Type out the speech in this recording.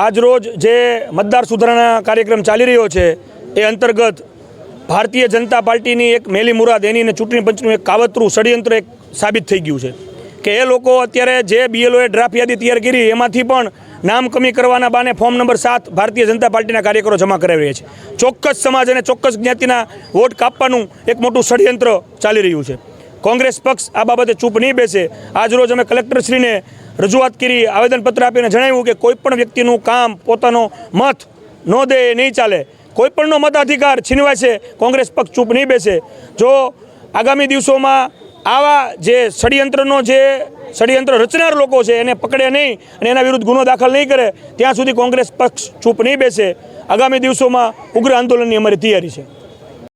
આજરોજ જે મતદાર સુધારણા કાર્યક્રમ ચાલી રહ્યો છે, એ અંતર્ગત ભારતીય જનતા પાર્ટીની એક મેલી મુરાદ એની અને ચૂંટણી પંચનું એક કાવતરું ષડયંત્ર એક સાબિત થઈ ગયું છે કે એ લોકો અત્યારે જે બીએલઓએ ડ્રાફ્ટ યાદી તૈયાર કરી, એમાંથી પણ નામ કમી કરવાના બાને ફોર્મ નંબર સાત ભારતીય જનતા પાર્ટીના કાર્યકરો જમા કરાવી રહ્યા છે. ચોક્કસ સમાજ અને ચોક્કસ જ્ઞાતિના વોટ કાપવાનું એક મોટું ષડયંત્ર ચાલી રહ્યું છે. કોંગ્રેસ પક્ષ આ બાબતે ચૂપ નહીં બેસે. આજરોજ અમે કલેક્ટરશ્રીને રજૂઆત કરી, આવેદનપત્ર આપીને જણાવ્યું કે કોઈ પણ વ્યક્તિનું કામ પોતાનો મત ન દે, નહીં ચાલે. કોઈપણનો મતાધિકાર છે, કોંગ્રેસ પક્ષ ચૂપ નહીં બેસે. જો આગામી દિવસોમાં આવા જે ષડયંત્રનો જે ષડયંત્ર રચનાર લોકો છે, એને પકડે નહીં અને એના વિરુદ્ધ ગુનો દાખલ નહીં કરે, ત્યાં સુધી કોંગ્રેસ પક્ષ ચૂપ નહીં બેસે. આગામી દિવસોમાં ઉગ્ર આંદોલનની અમારી તૈયારી છે.